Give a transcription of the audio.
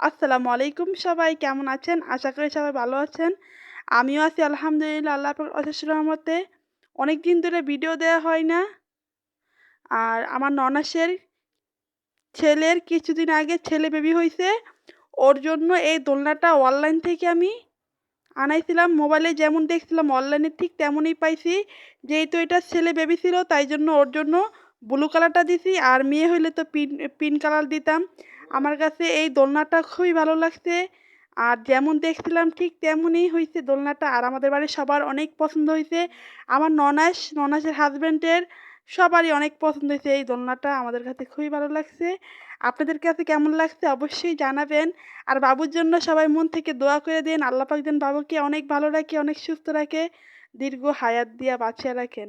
আসসালামু আলাইকুম সবাই, কেমন আছেন? আশা করি সবাই ভালো আছেন। আমিও আছি, আলহামদুলিল্লাহ আল্লাহ অশেষ রহমতে। অনেক দিন ধরে ভিডিও দেওয়া হয় না। আর আমার ননাসের ছেলের কিছুদিন আগে ছেলে বেবি হয়েছে ওর জন্য এই দোলনাটা অনলাইন থেকে আমি আনাইছিলাম। মোবাইলে যেমন দেখছিলাম অনলাইনে ঠিক তেমনই পাইছি। যেহেতু এটা ছেলে বেবি ছিল, তাই জন্য ওর জন্য ব্লু কালারটা দিছি, আর মেয়ে হইলে তো পিন পিন কালার দিতাম। আমার কাছে এই দোলনাটা খুবই ভালো লাগছে, আর যেমন দেখছিলাম ঠিক তেমনই হয়েছে দোলনাটা, আর আমাদের বাড়ির সবার অনেক পছন্দ হয়েছে আমার ননাস, ননাসের হাজব্যান্ডের সবারই অনেক পছন্দ হয়েছে এই দোলনাটা, আমাদের কাছে খুবই ভালো লাগছে। আপনাদের কাছে কেমন লাগছে অবশ্যই জানাবেন, আর বাবুর জন্য সবাই মন থেকে দোয়া করে দিন, আল্লাহ পাক যেন বাবুকে অনেক ভালো রাখে, অনেক সুস্থ রাখে, দীর্ঘ হায়াত দিয়া বাঁচিয়ে রাখেন।